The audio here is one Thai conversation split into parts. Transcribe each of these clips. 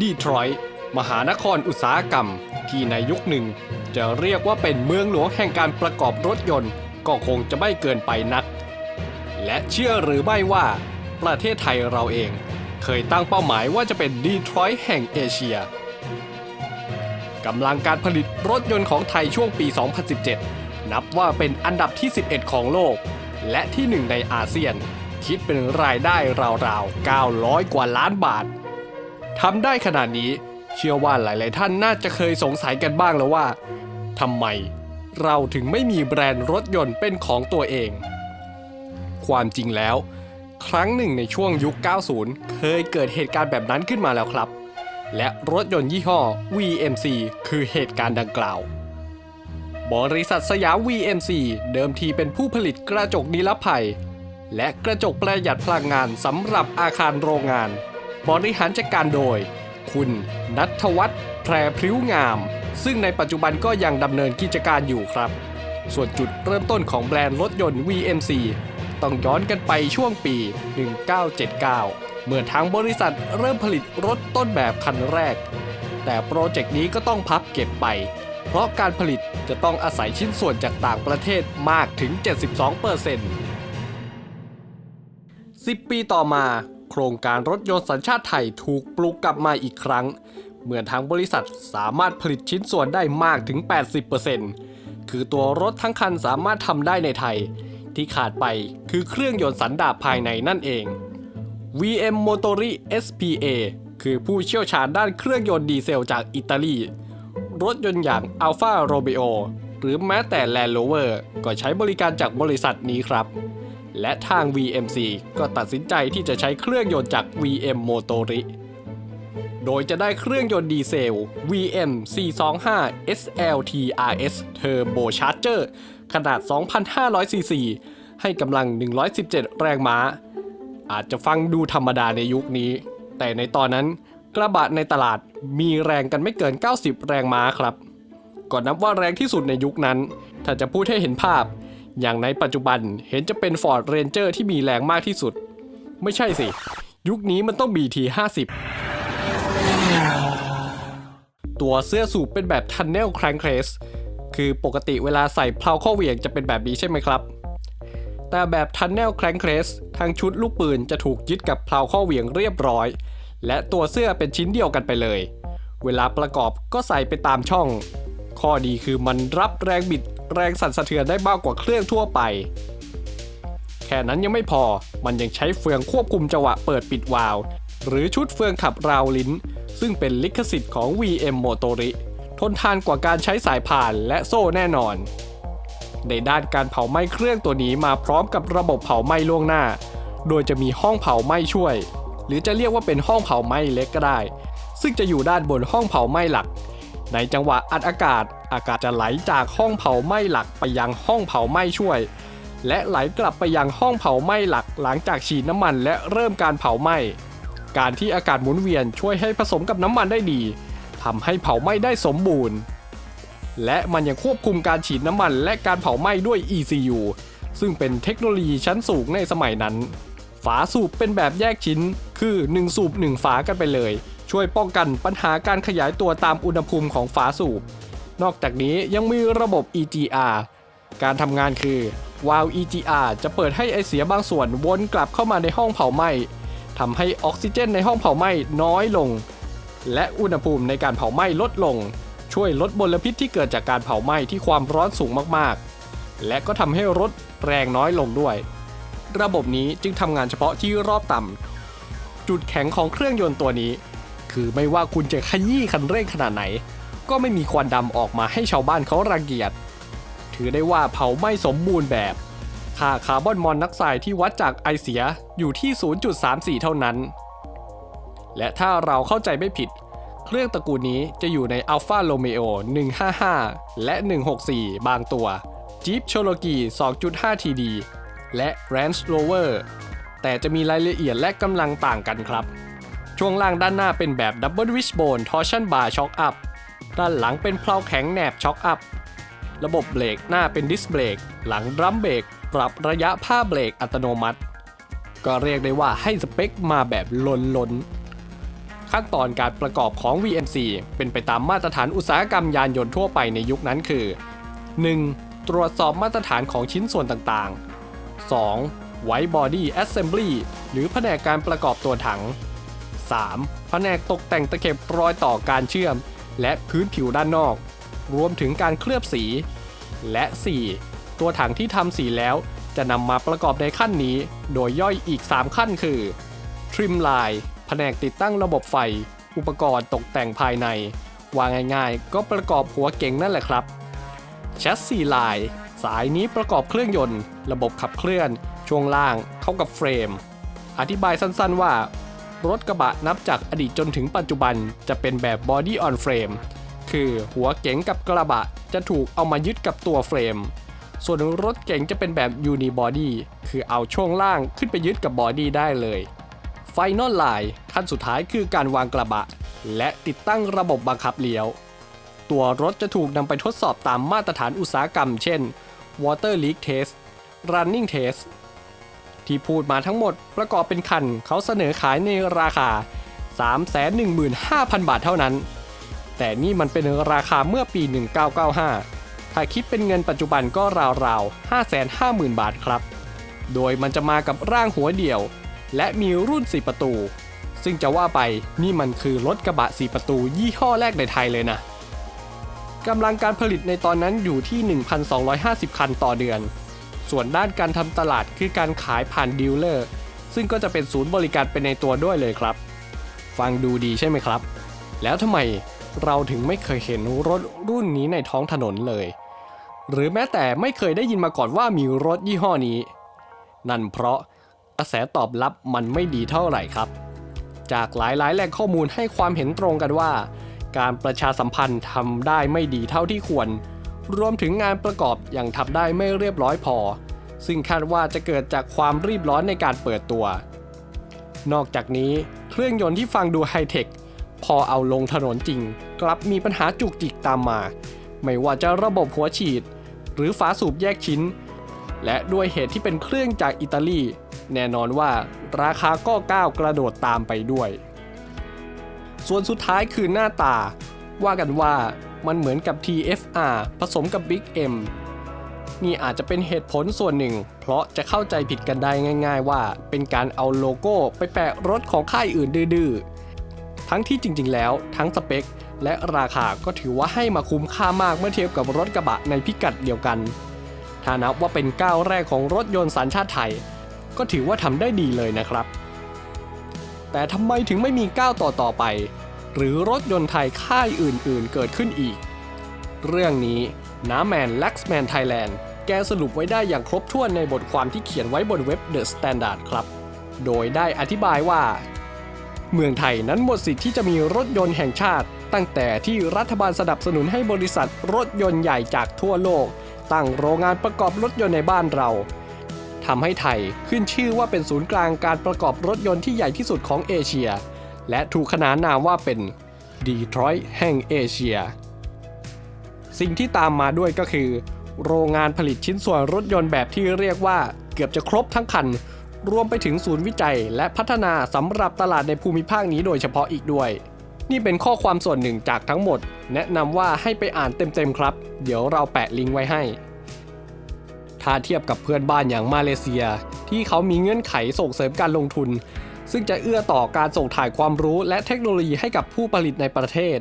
ดีทรอยต์มหานครอุตสาหกรรม ที่ในยุคหนึ่ง จะเรียกว่าเป็นเมืองหลวงแห่งการประกอบรถยนต์ก็คงจะไม่เกินไปนัก และเชื่อหรือไม่ว่า ประเทศไทยเราเอง เคยตั้งเป้าหมายว่าจะเป็นดีทรอยต์แห่งเอเชียกำลังการผลิตรถยนต์ของไทยช่วงปี 2017 นับว่าเป็นอันดับที่ 11 ของโลก และที่หนึ่งในอาเซียน คิดเป็นรายได้ราวๆ 900 กว่าล้านบาท ทำได้ขนาดนี้ เชื่อว่าหลาย ๆ ท่านน่าจะเคยสงสัยกันบ้างแล้วว่าทำไมเราถึงไม่มีแบรนด์รถยนต์เป็นของตัวเอง ความจริงแล้ว ครั้งหนึ่งในช่วงยุค 90 เคยเกิดเหตุการณ์แบบนั้นขึ้นมาแล้วครับ และรถยนต์ยี่ห้อ VMC คือเหตุการณ์ดังกล่าว บริษัทสยาม VMC เดิมทีเป็นผู้ผลิตกระจกนิรภัย และกระจกประหยัดพลังงานสำหรับอาคารโรงงาน บริหารจัดการโดย คุณนัทวัฒน์แพรพริ้วงาม ซึ่งในปัจจุบันก็ยังดำเนินกิจการอยู่ครับ ส่วนจุดเริ่มต้นของแบรนด์รถยนต์ VMC ต้องย้อนกันไปช่วงปี 1979 เมื่อทางบริษัทเริ่มผลิตรถต้นแบบคันแรก แต่โปรเจกต์นี้ก็ต้องพับเก็บไป เพราะการผลิตจะต้องอาศัยชิ้นส่วนจากต่างประเทศมากถึง 72% 10ปีต่อมา รงการรถยนต์สัญชาติไทยถูกปลุกกลับมาอีกครั้ง เมื่อทางบริษัทสามารถผลิตชิ้นส่วนได้มากถึง 80%คือตัวรถทั้งคันสามารถทำได้ในไทย ที่ขาดไปคือเครื่องยนต์สันดาปภายในนั่นเอง VM Motori SPA คือผู้เชี่ยวชาญด้านเครื่องยนต์ดีเซลจากอิตาลี รถยนต์อย่าง Alfa Romeo หรือแม้แต่ Land Rover ก็ใช้บริการจากบริษัทนี้ครับ และทาง VMC ก็ตัดสินใจที่จะใช้เครื่องยนต์จาก VM Motori โดยจะได้เครื่องยนต์ดีเซล VM 425 SLT RS Turbo Charger ขนาด 2,500 ซีซี ให้กำลัง 117 แรงม้า อาจจะฟังดูธรรมดาในยุคนี้ แต่ในตอนนั้นกระบะในตลาดมีแรงกันไม่เกิน 90 แรงม้าครับ ก่อนนับว่าแรงที่สุดในยุคนั้น ถ้าจะพูดให้เห็นภาพ อย่างในปัจจุบันเห็นจะเป็น Ford Ranger ที่มีแรงมากที่สุด ไม่ใช่สิ ยุคนี้มันต้อง BT 50 ตัวเสื้อสูบเป็นแบบ Tunnel Crankcase คือปกติเวลาใส่เพลาข้อเหวี่ยงจะเป็นแบบนี้ใช่ไหมครับ แต่แบบ Tunnel Crankcase ทางชุดลูกปืนจะถูกยึดกับเพลาข้อเหวี่ยงเรียบร้อย และตัวเสื้อเป็นชิ้นเดียวกันไปเลย เวลาประกอบก็ใส่ไปตามช่อง ข้อดีคือมันรับแรงบิด แรงสั่นสะเทือนได้มากกว่าเครื่องทั่วไป แค่นั้นยังไม่พอมันยังใช้เฟืองควบคุมจังหวะเปิดปิดวาล์วหรือชุดเฟืองขับราวลิ้น ซึ่งเป็นลิขสิทธิ์ของ VM Motori ทนทานกว่าการใช้สายผ่านและโซ่แน่นอน ในด้านการเผาไหม้เครื่องตัวนี้มาพร้อมกับระบบเผาไหม้ล่วงหน้า โดยจะมีห้องเผาไหม้ช่วย หรือจะเรียกว่าเป็นห้องเผาไหม้เล็กก็ได้ ซึ่งจะอยู่ด้านบนห้องเผาไหม้หลัก ในจังหวะอัดอากาศ อากาศจะไหลจากห้องเผาไหม้หลักไปยังห้องเผาไหม้ช่วย และไหลกลับไปยังห้องเผาไหม้หลักหลังจากฉีดน้ำมันและเริ่มการเผาไหม้การที่อากาศหมุนเวียนช่วยให้ผสมกับน้ำมันได้ดีทำให้เผาไหม้ได้สมบูรณ์ และมันยังควบคุมการฉีดน้ำมันและการเผาไหม้ด้วย ECU ซึ่งเป็นเทคโนโลยีชั้นสูงในสมัยนั้น ฝาสูบเป็นแบบแยกชิ้น คือ 1 สูบ 1 ฝากันไปเลย ช่วยป้องกันปัญหาการขยายตัวตามอุณหภูมิของฝาสูบ นอกจากนี้ยังมีระบบ EGR การทำงานคือวาล์ว EGR จะเปิดให้ไอเสียบางส่วนวนกลับเข้ามาในห้องเผาไหม้ทำให้ออกซิเจนในห้องเผาไหม้น้อยลง และอุณหภูมิในการเผาไหม้ลดลง ช่วยลดมลพิษที่เกิดจากการเผาไหม้ที่ความร้อนสูงมากๆ และก็ทำให้รถแรงน้อยลงด้วย ระบบนี้จึงทำงานเฉพาะที่รอบต่ำจุดแข็งของเครื่องยนต์ตัวนี้ คือไม่ว่าคุณจะขยี้คันเร่งขนาดไหน ก็ไม่มีควันดำออกมาให้ชาวบ้านเขารังเกียจ ถือได้ว่าเผาไหม้สมบูรณ์แบบ ค่าคาร์บอนมอนอกไซด์ที่วัดจากไอเสียอยู่ที่ 0.34 เท่านั้น และถ้าเราเข้าใจไม่ผิด เครื่องตระกูลนี้จะอยู่ใน Alfa Romeo 155 และ 164 บางตัว Jeep Cherokee 2.5 TD และ Range Rover แต่จะมีรายละเอียดและกำลังต่างกันครับ ช่วงล่างด้านหน้าเป็นแบบ Double Wishbone Torsion Bar Shock Up ด้านหลังเป็นเพลาแข็งแหนบ Shock Up ระบบเบรกหน้าเป็นดิสเบรกหลังดรัมเบรกปรับระยะผ้าเบรกอัตโนมัติ ก็เรียกได้ว่าให้สเปคมาแบบล้นล้นขั้นตอนการประกอบของ VNC เป็นไปตามมาตรฐานอุตสาหกรรมยานยนต์ทั่วไปในยุคนั้นคือ 1. ตรวจสอบมาตรฐานของชิ้นส่วนต่างๆ 2. White Body Assembly หรือแผนกการประกอบตัวถัง 3. แผนกตกแต่งตะเข็บรอยต่อการเชื่อม และพื้นผิวด้านนอก รวมถึงการเคลือบสี และ 4. ตัวถังที่ทำสีแล้วจะนำมาประกอบในขั้นนี้ โดยย่อยอีก 3 ขั้นคือ Trim Line แผนกติดตั้งระบบไฟ อุปกรณ์ตกแต่งภายใน วางง่ายๆ ก็ประกอบหัวเก่งนั่นแหละครับแชสซีไลน์สายนี้ประกอบเครื่องยนต์ ระบบขับเคลื่อน ช่วงล่างเข้ากับเฟรม อธิบายสั้นๆว่า รถกระบะนับจากอดีตจนถึงปัจจุบันจะเป็นแบบ Body on Frame คือหัวเก๋งกับกระบะจะถูกเอามายึดกับตัวเฟรม ส่วนรถเก๋งจะเป็นแบบ Unibody คือเอาช่วงล่างขึ้นไปยึดกับบอดี้ได้เลย Final Line ขั้นสุดท้ายคือการวางกระบะ และติดตั้งระบบบังคับเลี้ยว ตัวรถจะถูกนำไปทดสอบตามมาตรฐานอุตสาหกรรม เช่น Water Leak Test Running Test ที่พูดมาทั้งหมดประกอบเป็นคันเขาเสนอขายในราคา 315,000 บาทเท่านั้น แต่นี่มันเป็นราคาเมื่อปี 1995 ถ้าคิดเป็นเงินปัจจุบันก็ราวๆ 550,000 บาทครับ โดยมันจะมากับร่างหัวเดี่ยว และมีรุ่น 4 ประตู ซึ่งจะว่าไปนี่มันคือรถกระบะ 4 ประตู ยี่ห้อแรกในไทยเลยนะกำลังการผลิตในตอนนั้นอยู่ที่ 1,250 คันต่อเดือน ส่วนด้านการทำตลาดคือการขายผ่านดีลเลอร์ซึ่งก็จะเป็นศูนย์บริการเป็นในตัวด้วยเลยครับ ฟังดูดีใช่ไหมครับ แล้วทำไมเราถึงไม่เคยเห็นรถรุ่นนี้ในท้องถนนเลย หรือแม้แต่ไม่เคยได้ยินมาก่อนว่ามีรถยี่ห้อนี้ นั่นเพราะกระแสตอบรับมันไม่ดีเท่าไหร่ครับ จากหลายๆแหล่งข้อมูลให้ความเห็นตรงกันว่า การประชาสัมพันธ์ทำได้ไม่ดีเท่าที่ควร รวมถึงงานประกอบยังทำได้ไม่เรียบร้อยพอ ซึ่งคาดว่าจะเกิดจากความรีบร้อนในการเปิดตัว นอกจากนี้เครื่องยนต์ที่ฟังดูไฮเทคพอเอาลงถนนจริง กลับมีปัญหาจุกจิกตามมา ไม่ว่าจะระบบหัวฉีด หรือฝาสูบแยกชิ้น และด้วยเหตุที่เป็นเครื่องจากอิตาลี แน่นอนว่าราคาก็ก้าวกระโดดตามไปด้วย ส่วนสุดท้ายคือหน้าตา ว่ากันว่า มันเหมือนกับ TFR ผสมกับ Big M นี่อาจจะเป็นเหตุผลส่วนหนึ่ง เพราะจะเข้าใจผิดกันได้ง่าย ๆ ว่า เป็นการเอาโลโก้ไปแปะรถของค่ายอื่นดื้อๆ ทั้งที่จริงๆแล้วทั้งสเปค และราคาก็ถือว่าให้มาคุ้มค่ามากเมื่อเทียบกับรถกระบะในพิกัดเดียวกัน ถ้านับว่าเป็นก้าวแรกของรถยนต์สัญชาติไทย ก็ถือว่าทำได้ดีเลยนะครับ แต่ทำไมถึงไม่มีก้าวต่อต่อๆไป หรือรถยนต์ไทยค่ายอื่นๆ เกิดขึ้นอีก เรื่องนี้น้าแมน Luxman Thailand แกสรุปไว้ได้อย่างครบถ้วนในบทความที่เขียนไว้บนเว็บ The Standard ครับ โดยได้อธิบายว่า เมืองไทยนั้นหมดสิทธิ์ที่จะมีรถยนต์แห่งชาติ ตั้งแต่ที่รัฐบาลสนับสนุนให้บริษัทรถยนต์ใหญ่จากทั่วโลก ตั้งโรงงานประกอบรถยนต์ในบ้านเราทำให้ไทยขึ้นชื่อว่าเป็นศูนย์กลางการประกอบรถยนต์ที่ใหญ่ที่สุดของเอเชีย และถูกขนานนามว่าเป็นดีทรอยต์แห่งเอเชีย สิ่งที่ตามมาด้วยก็คือ โรงงานผลิตชิ้นส่วนรถยนต์แบบที่เรียกว่าเกือบจะครบทั้งคัน รวมไปถึงศูนย์วิจัยและพัฒนาสำหรับตลาดในภูมิภาคนี้โดยเฉพาะอีกด้วย นี่เป็นข้อความส่วนหนึ่งจากทั้งหมด แนะนำว่าให้ไปอ่านเต็มๆครับ เดี๋ยวเราแปะลิงก์ไว้ให้ถ้าเทียบกับเพื่อนบ้านอย่างมาเลเซีย ที่เขามีเงื่อนไขส่งเสริมการลงทุน ซึ่งจะเอื้อต่อการส่งถ่ายความรู้และเทคโนโลยีให้กับผู้ผลิตในประเทศ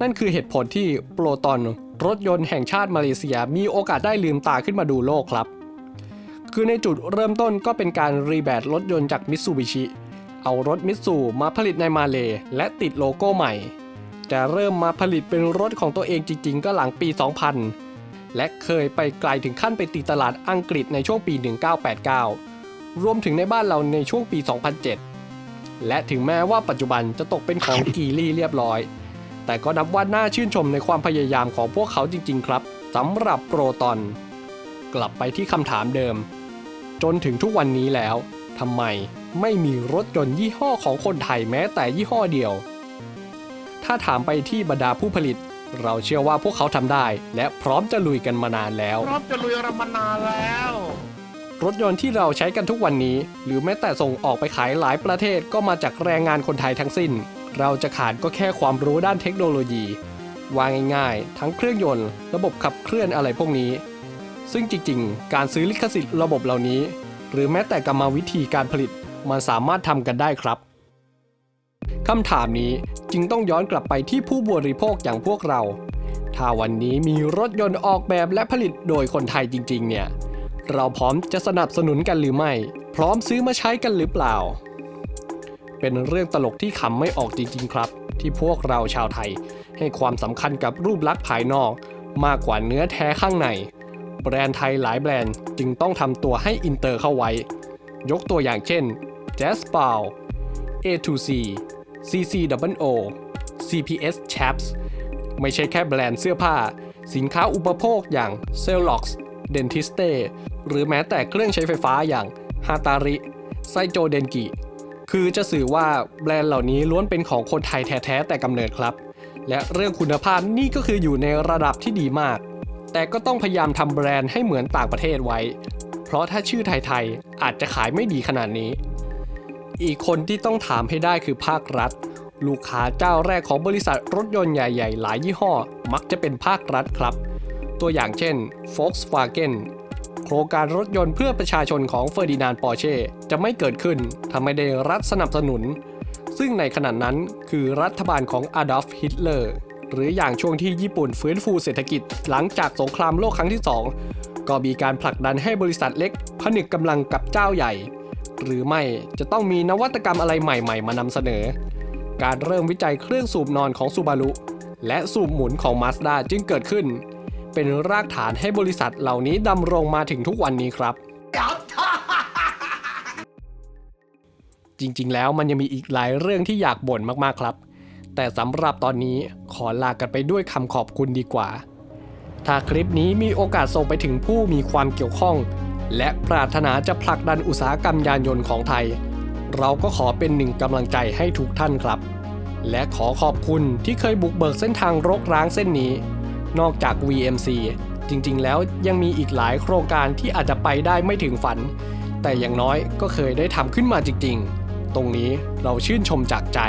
นั่นคือเหตุผลที่โปรตอนรถยนต์แห่งชาติมาเลเซียมีโอกาสได้ลืมตาขึ้นมาดูโลกครับ คือในจุดเริ่มต้นก็เป็นการรีแบรนด์รถยนต์จากมิตซูบิชิเอารถมิตซูมาผลิตในมาเลและติดโลโก้ใหม่ แต่เริ่มมาผลิตเป็นรถของตัวเองจริงๆ ก็หลังปี 2000 และเคยไปไกลถึงขั้นไปตีตลาดอังกฤษในช่วงปี 1989 รวมถึงในบ้านเราในช่วงปี 2007 และถึงแม้ว่าปัจจุบันจะตกเป็นของกีลี่เรียบร้อย แต่ก็นับว่าน่าชื่นชมในความพยายามของพวกเขาจริง ๆ ครับสำหรับโปรตอน กลับไปที่คำถามเดิม จนถึงทุกวันนี้แล้วทำไมไม่มีรถยนต์ยี่ห้อของคนไทยแม้แต่ยี่ห้อเดียว ถ้าถามไปที่บรรดาผู้ผลิต เราเชื่อว่าพวกเขาทำได้ และพร้อมจะลุยกันมานานแล้ว พร้อมจะลุยเรามานานแล้ว รถยนต์ที่เราใช้กันทุกวันนี้ หรือแม้แต่ส่งออกไปขายหลายประเทศก็มาจากแรงงานคนไทยทั้งสิ้น เราจะขาดก็แค่ความรู้ด้านเทคโนโลยีวางง่ายๆ ทั้งเครื่องยนต์ ระบบขับเคลื่อนอะไรพวกนี้ ซึ่งจริงๆ การซื้อลิขสิทธิ์ระบบเหล่านี้ หรือแม้แต่กรรมวิธีการผลิตมันสามารถทำกันได้ครับคำถามนี้จึงต้องย้อนกลับไปที่ผู้บริโภคอย่างพวกเรา ถ้าวันนี้มีรถยนต์ออกแบบและผลิตโดยคนไทยจริง ๆ เนี่ย เราพร้อมจะสนับสนุนกันหรือไม่ พร้อมซื้อมาใช้กันหรือเปล่า เป็นเรื่องตลกที่ขำไม่ออกจริง ๆ ครับ ที่พวกเราชาวไทย ให้ความสำคัญกับรูปลักษณ์ภายนอก มากกว่าเนื้อแท้ข้างใน แบรนด์ไทยหลายแบรนด์จึงต้องทำตัวให้อินเตอร์เข้าไว้ ยกตัวอย่างเช่น j a s p a l A2C CCWO CPS Chaps ไม่ใช่แค่แบรนด์เสื้อผ้า สินค้าอุปโภคอย่าง c e l l o x Dentiste หรือแม้แต่เครื่องใช้ไฟฟ้าอย่าง Hatari ไซโจเดนกิคือจะสื่อว่าแบรนด์เหล่านี้ล้วนเป็นของคนไทยแท้ๆแต่กำเนิดครับ และเรื่องคุณภาพนี่ก็คืออยู่ในระดับที่ดีมาก แต่ก็ต้องพยายามทำแบรนด์ให้เหมือนต่างประเทศไว้ เพราะถ้าชื่อไทยๆอาจจะขายไม่ดีขนาดนี้ อีกคนที่ต้องถามให้ได้คือภาครัฐ ลูกค้าเจ้าแรกของบริษัทรถยนต์ใหญ่ๆ หลายยี่ห้อ มักจะเป็นภาครัฐครับ ตัวอย่างเช่น Volkswagen โครงการรถยนต์เพื่อประชาชนของเฟอร์ดินานปอร์เช่จะไม่เกิดขึ้นถ้าไม่ได้รัฐสนับสนุน ซึ่งในขณะนั้นคือรัฐบาลของอดอล์ฟฮิตเลอร์หรืออย่างช่วงที่ญี่ปุ่นฟื้นฟูเศรษฐกิจหลังจากสงครามโลกครั้งที่ 2 ก็มีการผลักดันให้บริษัทเล็กผนึกกำลังกับเจ้าใหญ่ หรือไม่จะต้องมีนวัตกรรมอะไรใหม่ๆ มานำเสนอ การเริ่มวิจัยเครื่องสูบนอนของซูบารุและสูบหมุนของ Mazda จึงเกิดขึ้น เป็นรากฐานให้บริษัทเหล่านี้ดำรงมาถึงทุกวันนี้ครับ จริงๆ แล้วมันยังมีอีกหลายเรื่องที่อยากบ่นมากๆครับ แต่สำหรับตอนนี้ขอลากันไปด้วยคำขอบคุณดีกว่า ถ้าคลิปนี้มีโอกาสส่งไปถึงผู้มีความเกี่ยวข้อง และปรารถนาจะผลักดันอุตสาหกรรมยานยนต์ของไทย เราก็ขอเป็นหนึ่งกำลังใจให้ทุกท่านครับ และขอขอบคุณที่เคยบุกเบิกเส้นทางรกร้างเส้นนี้ นอกจาก VMC จริงๆ แล้วยังมีอีกหลายโครงการที่อาจจะไปได้ไม่ถึงฝัน แต่อย่างน้อยก็เคยได้ทำขึ้นมาจริงๆ ตรงนี้เราชื่นชมจากใจ